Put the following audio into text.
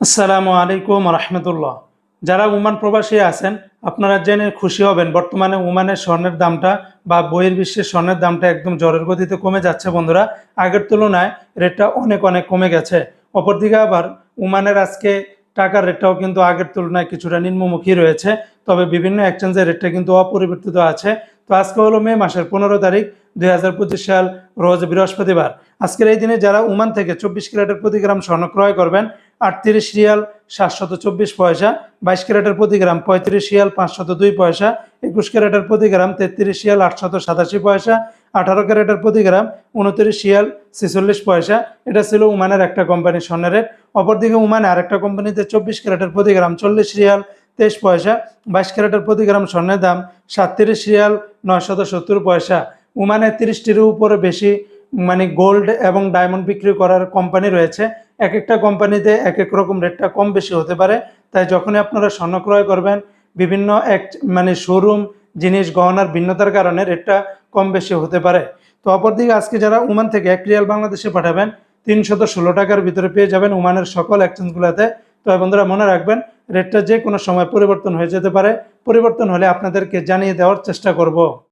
আসসালামু আলাইকুম রহমতুল্লাহ। যারা ওমান প্রবাসী আছেন, আপনারা জেনে খুশি হবেন, বর্তমানে ওমানের স্বর্ণের দামটা বা বইয়ের বিশ্বের স্বর্ণের দামটা একদম জ্বরের গতিতে কমে যাচ্ছে বন্ধুরা। আগের তুলনায় রেটটা অনেক অনেক কমে গেছে। অপরদিকে আবার ওমানের আজকে টাকার রেটটাও কিন্তু আগের তুলনায় কিছুটা নিম্নমুখী রয়েছে। তবে বিভিন্ন এক্সচেঞ্জের রেটটা কিন্তু অপরিবর্তিত আছে। তো আজকে হলো মে মাসের পনেরো তারিখ, দুই হাজার পঁচিশ সাল, রোজ বৃহস্পতিবার। আজকের এই দিনে যারা ওমান থেকে চব্বিশ ক্যারেটের প্রতি গ্রাম স্বর্ণ ক্রয় করবেন আটত্রিশ রিয়াল সাতশত চব্বিশ পয়সা, বাইশ ক্যারেটের প্রতি গ্রাম পঁয়ত্রিশ রিয়াল পাঁচশত দুই পয়সা, একুশ ক্যারেটের প্রতি গ্রাম তেত্রিশ রিয়াল আটশত সাতাশি পয়সা, আঠারো ক্যারেটের প্রতি গ্রাম উনত্রিশ রিয়াল ছেচল্লিশ পয়সা। এটা ছিল উমানের একটা কোম্পানির স্বর্ণের রেট। অপরদিকে উমানে আরেকটা কোম্পানিতে চব্বিশ ক্যারেটের প্রতি গ্রাম চল্লিশ রিয়াল তেইশ পয়সা, বাইশ ক্যারেটের প্রতি গ্রাম স্বর্ণের দাম সাতত্রিশ রিয়াল নয়শত সত্তর পয়সা। উমানে তিরিশটির উপরে বেশি মানে গোল্ড এবং ডায়মন্ড বিক্রি করার কোম্পানি রয়েছে। এক একটা কোম্পানিতে এক এক রকম রেটটা কম বেশি হতে পারে। তাই যখনই আপনারা স্বর্ণ ক্রয় করবেন, বিভিন্ন এক মানে শোরুম জিনিস গহনার ভিন্নতার কারণে রেটটা কম বেশি হতে পারে। তো অপরদিকে আজকে যারা ওমান থেকে এক রিয়াল বাংলাদেশে পাঠাবেন, তিনশত ষোলো টাকার ভিতরে পেয়ে যাবেন ওমানের সকল এক্সচেঞ্জগুলোতে তো বন্ধুরা, মনে রাখবেন, রেটটা যে কোনো সময় পরিবর্তন হয়ে যেতে পারে। পরিবর্তন হলে আপনাদেরকে জানিয়ে দেওয়ার চেষ্টা করব।